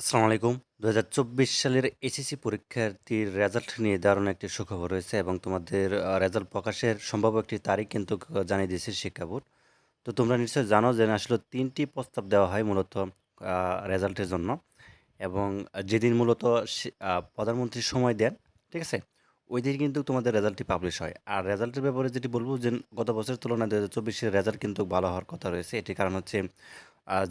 আসসালামু আলাইকুম। দু হাজার চব্বিশ সালের এসএসসি পরীক্ষার্থীর রেজাল্ট নিয়ে দারুণ একটি সুখবর রয়েছে এবং তোমাদের রেজাল্ট প্রকাশের সম্ভাব্য একটি তারিখ কিন্তু জানিয়ে দিয়েছে শিক্ষা বোর্ড। তো তোমরা নিশ্চয়ই জানো যে আসলে তিনটি প্রস্তাব দেওয়া হয় মূলত রেজাল্টের জন্য এবং যেদিন মূলত প্রধানমন্ত্রী সময় দেন, ঠিক আছে? ওই দিন কিন্তু তোমাদের রেজাল্টটি পাবলিশ হয়। আর রেজাল্টের ব্যাপারে যেটি বলব যে গত বছরের তুলনায় দু হাজার চব্বিশের রেজাল্ট কিন্তু ভালো হওয়ার কথা রয়েছে। এটির কারণ হচ্ছে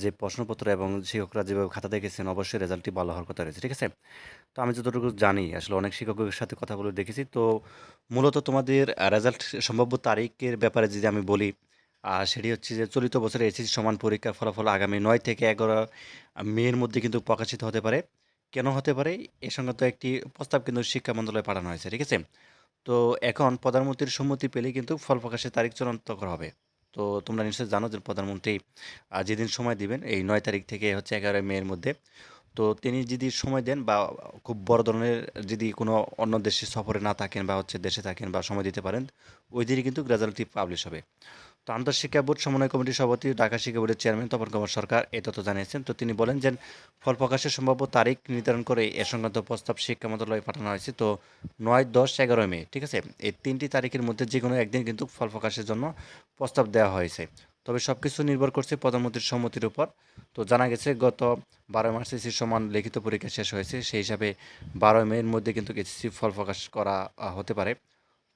যে প্রশ্নপত্র এবং শিক্ষকরা যেভাবে খাতা দেখেছেন, অবশ্যই রেজাল্টটি ভালো হওয়ার কথা রয়েছে, ঠিক আছে? তো আমি যতটুকু জানি, আসলে অনেক শিক্ষকের সাথে কথা বলে দেখেছি। তো মূলত তোমাদের রেজাল্ট সম্ভাব্য তারিখের ব্যাপারে যদি আমি বলি আর সেটি হচ্ছে যে চলিত বছরের এসএসসি সমান পরীক্ষার ফলাফল আগামী নয় থেকে এগারো মেয়ের মধ্যে কিন্তু প্রকাশিত হতে পারে। কেন হতে পারে? এ সংক্রান্ত একটি প্রস্তাব কিন্তু শিক্ষা মন্ত্রণালয়ে পাঠানো হয়েছে, ঠিক আছে? তো এখন প্রধানমন্ত্রীর সম্মতি পেলে কিন্তু ফল প্রকাশের তারিখ চূড়ান্ত করা হবে। তো তোমরা নিশ্চয়ই জানো যে প্রধানমন্ত্রী যেদিন সময় দিবেন, এই নয় তারিখ থেকে হচ্ছে এগারোই মেয়ের মধ্যে। তো তিনি যদি সময় দেন বা খুব বড় ধরনের যদি কোনো অন্য দেশে সফরে না থাকেন বা হচ্ছে দেশে থাকেন বা সময় দিতে পারেন, ওই দিনই কিন্তু রেজাল্টটি পাবলিশ হবে। তো আন্তঃশিক্ষা বোর্ড, সমন্বয় কমিটির সভাপতি ঢাকা শিক্ষা বোর্ডের চেয়ারম্যান তপন কুমার সরকার এ তথ্য জানিয়েছেন। তো তিনি বলেন যে, ফল প্রকাশের সম্ভাব্য তারিখ নির্ধারণ করে এ সংক্রান্ত প্রস্তাব শিক্ষা মন্ত্রণালয়ে পাঠানো হয়েছে। তো নয়, দশ, এগারো মে, ঠিক আছে? এই তিনটি তারিখের মধ্যে যে কোনো একদিন কিন্তু ফল প্রকাশের জন্য প্রস্তাব দেওয়া হয়েছে। তবে সব কিছু নির্ভর করছে প্রধানমন্ত্রীর সম্মতির উপর। তো জানা গেছে, গত বারো মার্চ এসির সমান লিখিত পরীক্ষা শেষ হয়েছে। সেই হিসাবে বারো মের মধ্যে কিন্তু এসএসসি ফল প্রকাশ করা হতে পারে।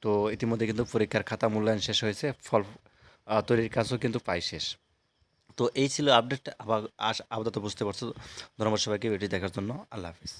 তো ইতিমধ্যে কিন্তু পরীক্ষার খাতা মূল্যায়ন শেষ হয়েছে। ফল তৈরির কাজও কিন্তু পাই শেষ। তো এই ছিল আপডেট আবার আপাতত বুঝতে পারছ। ধন্যবাদ সবাইকে ভিডিও দেখার জন্য। আল্লাহ হাফিজ।